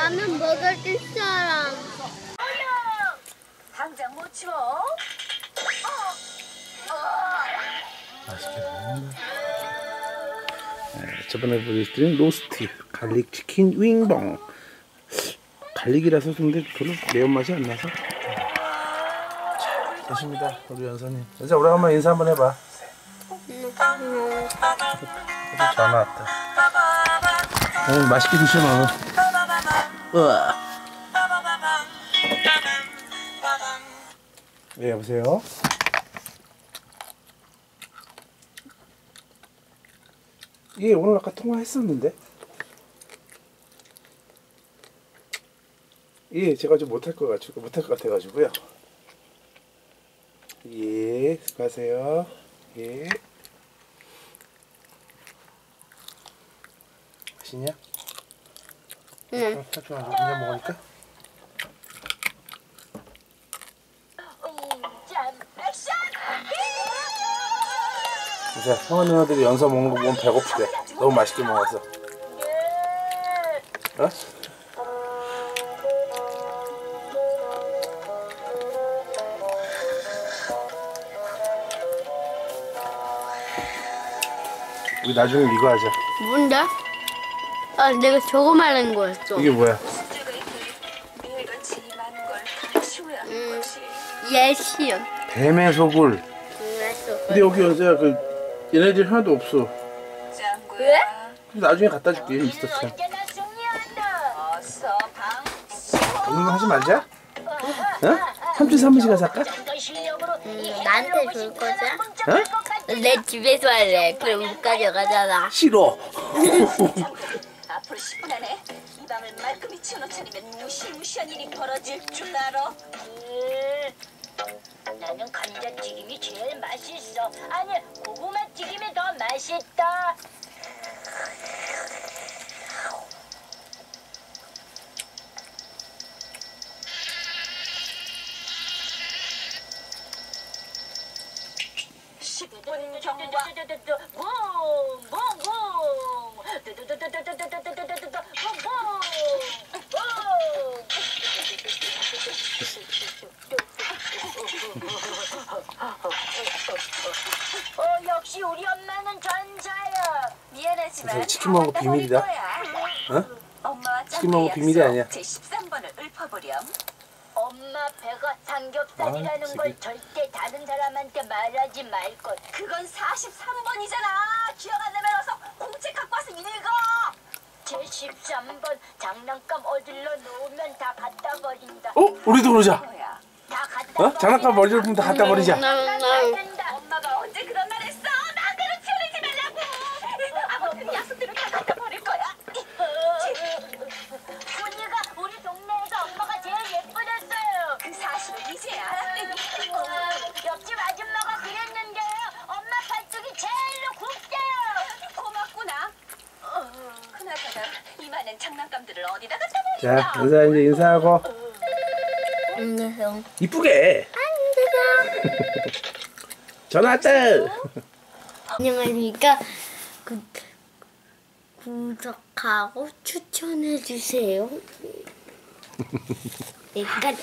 라면 먹어줄 사람. 당장 못 치워. 맛있게 먹는다. 네, 저번에 보여드린 로스트 갈릭 치킨 윙봉. 갈릭이라서 근데 별로 매운맛이 안 나서. 자, 됐습니다. 우리 연사님. 연사 오래간만에 인사 한번 해봐. 또 전화 왔다. 어, 맛있게 드셔 너. 네, 여보세요? 예, 오늘 아까 통화했었는데. 예, 제가 좀 못할 것 같고 못할 것 같아가지고요. 예, 수고하세요. 예. 맛있냐? 응. 어, 사촌 아주 그냥 먹으니까. 이제 형아 누나들이 연서 먹는 거 보면 배고프대. 너무 맛있게 먹어서. 어? 우리 나중에 이거 하자. 뭔데? 아, 내가 저거 말하는 거였어. 이게 뭐야? 음. 예시요. 뱀의 소굴. 그랬어. 근데 여기 연서야 그 얘네들 하나도 없어. 왜? 나중에 갖다 줄게 치워. 오늘 하지 말자. 어? 삼촌 사무실 가서 할까? 음, 나한테 줄 거지? 어? 내 집에서 할래. 그럼 못 가져가잖아. 싫어. 앞으로 10분 안에 이 방을 말끔히 치워놓지 않으면 무시무시한 일이 벌어질 줄 알아. 나는 감자튀김이 제일 맛있어. 아니, 고구마튀김이 더 맛있다. 분 경과. 붕붕붕. 두두두두두두두두 어, 역시 우리 엄마는 전자야. 미안하지만 치킨 먹은 거다 비밀이다. 어? 엄마와 치킨 먹은 거 짱구의 비밀이 아니야. 제 13번을 읊어보렴. 엄마 배가 삼겹살이라는 아, 걸. 절대 다른 사람한테 말하지 말 것. 그건 43번이잖아. 기억 안 나면 어서 공책 갖고 와서 읽어. 제 13번 장난감 어딜러 놓으면 다 갖다 버린다. 어? 우리도 그러자. 다 갖다 어? 장난감 머리 좀다 갖다 버리자. 버린다. 이 장난감들을 어디다 자? 연사 이제 인사하고 안녕하세요. 이쁘게. 전화 왔다. 안녕하십니까. 구, 구독하고 추천해주세요. 여기까지.